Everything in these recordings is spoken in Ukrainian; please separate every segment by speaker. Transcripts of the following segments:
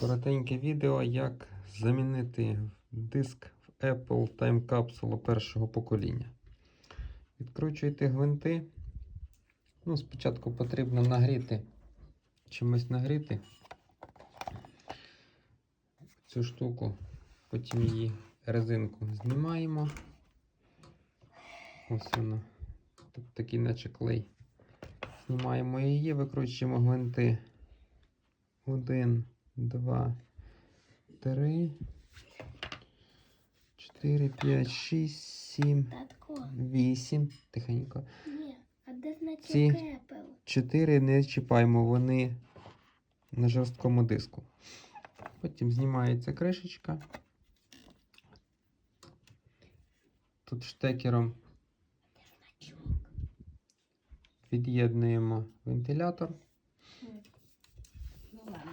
Speaker 1: Коротеньке відео, як замінити диск в Apple Time Capsule першого покоління. Відкручуєте гвинти. Ну, спочатку потрібно нагріти, чимось нагріти цю штуку, потім її резинку знімаємо. Ось вона. Такий наче клей. Знімаємо її, викручуємо гвинти. Один, два, три, чотири, п'ять, шість, сім,
Speaker 2: Татко,
Speaker 1: вісім. Тихенько.
Speaker 2: ні, а де значить
Speaker 1: Ці-
Speaker 2: Apple?
Speaker 1: Чотири не чіпаємо, вони на жорсткому диску. Потім знімається кришечка. Тут штекером від'єднуємо вентилятор.
Speaker 2: Ну ладно,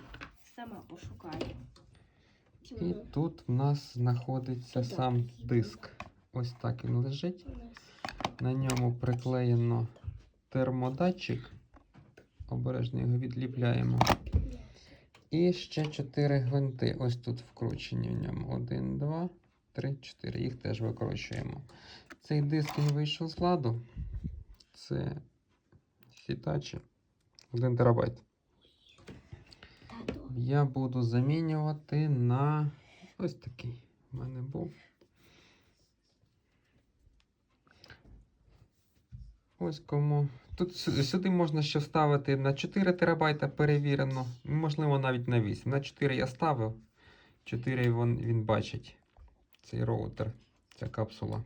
Speaker 2: сама пошукаю.
Speaker 1: І тут в нас знаходиться сам диск. Ось так він лежить. На ньому приклеєно термодатчик. Обережно його відліпляємо. І ще 4 гвинти. Ось тут вкручені в ньому. 1, 2, 3, 4. Їх теж викручуємо. Цей диск він вийшов з ладу. Це Hitachi 1 терабайт. Я буду замінювати на ось такий. У мене був. Ось кому. Тут сюди можна ще вставити на 4 терабайта перевірено, можливо, навіть на 8. На 4 я ставив. 4 він, він бачить. Цей роутер, ця капсула.